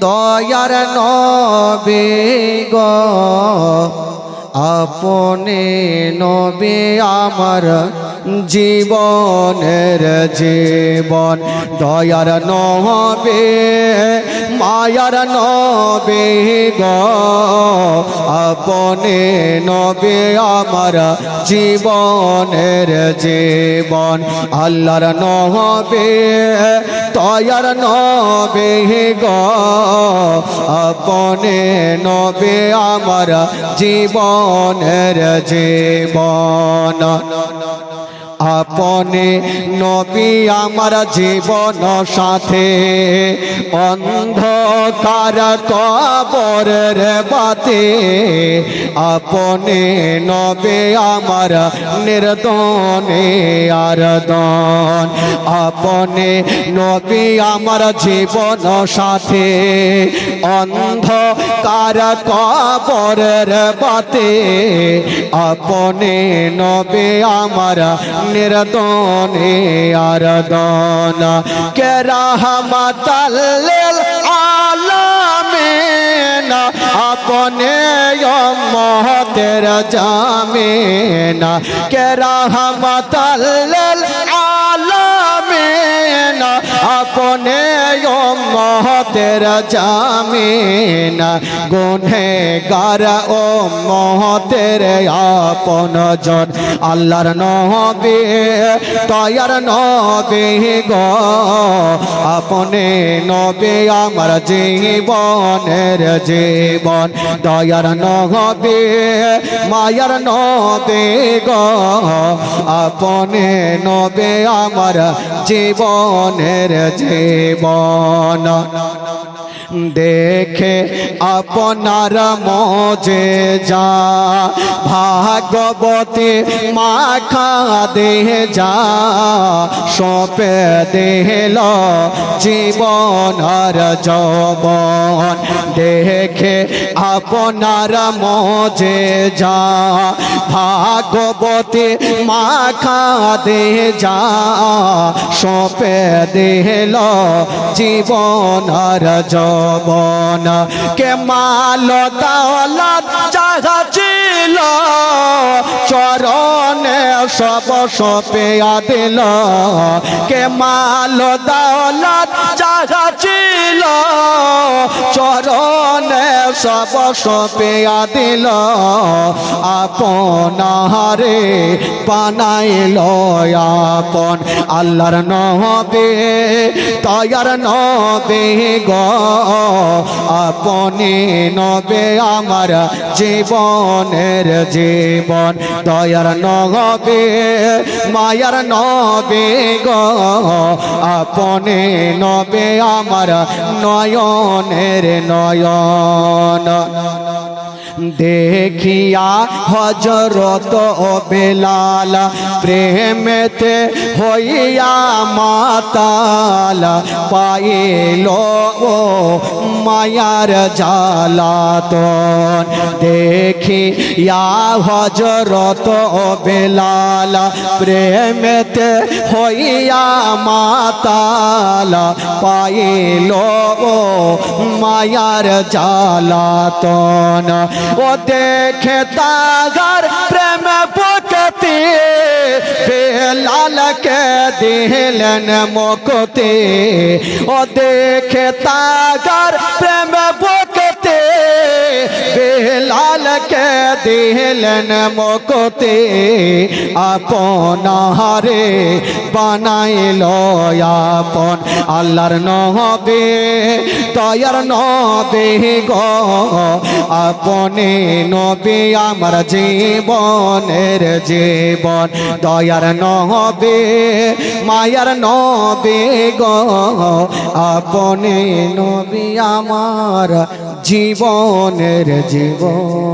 দয়ার নবে গ আপনে নবে আমার জীবনের জীবন, দয়ার নবে, মায়ার নবে গ। নবে, আমার জীবনের জীবন, আল্লাহর নবে তয়ার নবে গ। নবে, আমার জীবনের জীবন। আপনে নবী আমার জীবন সাথে। অন্ধকার কবরের বাতে। আপনে নবে আমার নির্দনে আর দন। আপনে নবী আমার জীবন সাথে। অন্ধকার কবরের বাতে। আপনে নবে আমার নিরদনে আরদন কে রহমতাল্লিল আলামিন আপনে মহতের জামিন। কে রহমতাল্লিল মহতের জামিন গুনে গার ও মহতের আপন জন আল্লাহর নবে তয়ার নবে গ আপনে নবে আমার জীবনের জীবন দয়ার নবে মায়ার নবে গ আপনে নবে আমার জীবনের জীবন না দেখে আপনার মজে যা, ভাগবতী মাখা দেহ যা, সপে দেহল জীবন আর যবন। দেখে আপনার মজে যা, ভাগবতী মাখা দেহ যা, সপে দেহল জীবন আর যবন। কে মাল দাওলাত জাগা ছিল চরণে সব সপে দিল। কে মাল দাওলাত জাগা ছিল, চরণে সব সপে দিল। আপনারে বানাইল আপন আল্লাহর নহবে তয়ার নবে গ। আপনি নবে আমার জীবনের জীবন, দয়ার নবে, মায়ার নবে গ। আপনি নবে আমার নয়নের নয়ন। দেখিয়া হজরত বেলাল প্রেমেতে হইয়া মাতাল পাইল ও মায়ার জালাতন দেখিয়া হজরত বেলাল প্রেমেতে হইয়া মাতাল পাইল ও মায়ার জালাতন ও দেখে তাগার প্রেম পকতে বেলালকে দিলেন মকতে ও দেখে তাগার প্রেম দিলেন মকতে আপনারে বানাইল আপন। আল্লাহর নহবে তয়ার নবে গ, আপনে নবে আমার জীবনের জীবন। দয়ার নহবে মায়ার নবে গ, আপনে নবে আমার জীবনের জীবন।